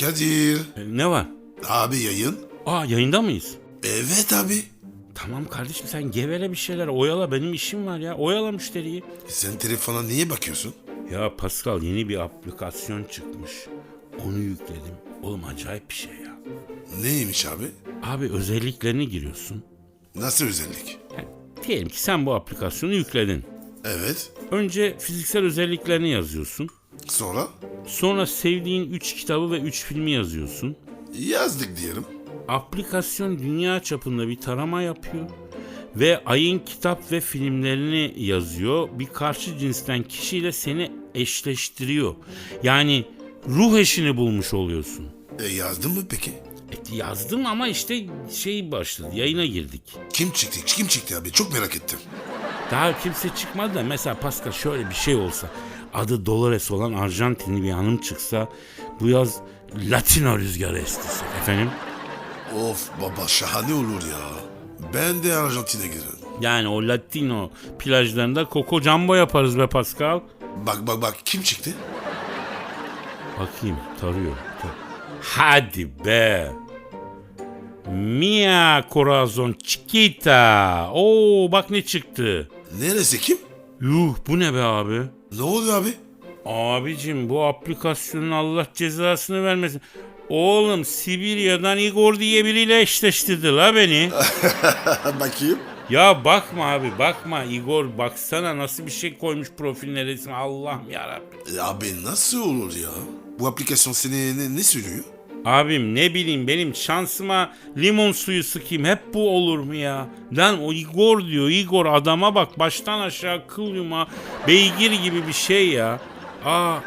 Kadir. E, ne var? Abi yayın. Aa yayında mıyız? Evet abi. Tamam kardeşim sen gevele bir şeyler oyala benim işim var ya. Oyala müşteriyi. Sen telefona niye bakıyorsun? Ya Pascal yeni bir aplikasyon çıkmış. Onu yükledim. Oğlum acayip bir şey ya. Neymiş abi? Abi özelliklerini giriyorsun. Nasıl özellik? Yani diyelim ki sen bu aplikasyonu yükledin. Evet. Önce fiziksel özelliklerini yazıyorsun. Sonra? Sonra sevdiğin 3 kitabı ve 3 filmi yazıyorsun. Yazdık diyelim. Aplikasyon dünya çapında bir tarama yapıyor ve ayın kitap ve filmlerini yazıyor. Bir karşı cinsten kişiyle seni eşleştiriyor. Yani ruh eşini bulmuş oluyorsun. E yazdın mı peki? E, yazdım ama işte şey başladı yayına girdik. Kim çıktı? Kim çıktı abi? Çok merak ettim. Daha kimse çıkmadı da mesela Pascal şöyle bir şey olsa adı Dolores olan Arjantinli bir hanım çıksa bu yaz Latino rüzgarı estisi efendim. Of baba şahane olur ya. Ben de Arjantin'e giderim. Yani o Latino plajlarında Coco Jumbo yaparız be Pascal. Bak bak bak kim çıktı? Bakayım tarıyor. Tar- Hadi be. Mia Corazon Chiquita. Oo bak ne çıktı. Neresi kim? Yuh bu ne be abi? Ne oldu abi? Abicim bu aplikasyonun Allah cezasını vermesin. Oğlum Sibirya'dan Igor diye biriyle eşleştirdi la beni. Bakayım. ya bakma abi bakma Igor baksana nasıl bir şey koymuş profiline resim Allah'ım yarabbim. E, abi nasıl olur ya? Bu aplikasyon seni ne, ne söylüyor? Abim ne bileyim benim şansıma limon suyu sıkayım hep bu olur mu ya? Lan o Igor diyor Igor adama bak baştan aşağı kıl yuma beygir gibi bir şey ya. Aa, aa,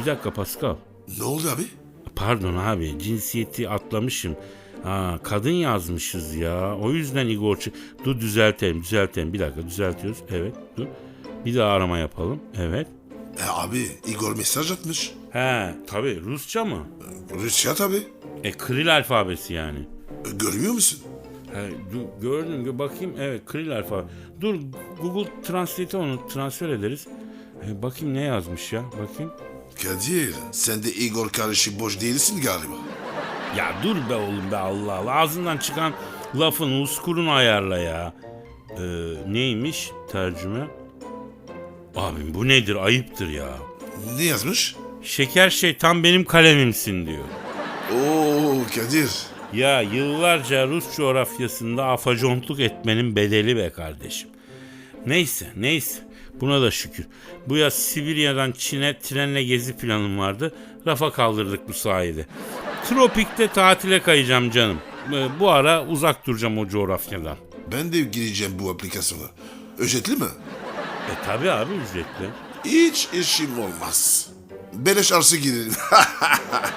bir dakika Pascal. Ne oldu abi? Pardon abi cinsiyeti atlamışım. Ha, kadın yazmışız ya. O yüzden Igor çı- Dur düzeltelim düzeltelim. Bir dakika düzeltiyoruz. Evet dur. Bir daha arama yapalım. Evet. E abi Igor mesaj atmış. He tabii Rusça mı? Rusya tabi. E Kril alfabesi yani. E, görmüyor musun? He, dur, gördüm gö- bakayım evet Kril alfabe. Dur Google Translate'e onu transfer ederiz. E, bakayım ne yazmış ya bakayım. Kadir sen de Igor karışı boş değilsin galiba. Ya dur be oğlum be Allah Allah. Ağzından çıkan lafın uskurunu ayarla ya. Ee, neymiş tercüme? Abim bu nedir ayıptır ya. Ne yazmış? Şeker şey tam benim kalemimsin diyor. Oo Kadir. Ya yıllarca Rus coğrafyasında afacontluk etmenin bedeli be kardeşim. Neyse neyse buna da şükür. Bu yaz Sibirya'dan Çin'e trenle gezi planım vardı. Rafa kaldırdık bu sayede. Tropik'te tatile kayacağım canım. Ee, Bu ara uzak duracağım o coğrafyadan. Ben de gireceğim bu aplikasyona. Ücretli mi? E tabi abi ücretli. Hiç işim olmaz. Beleş arsa girelim.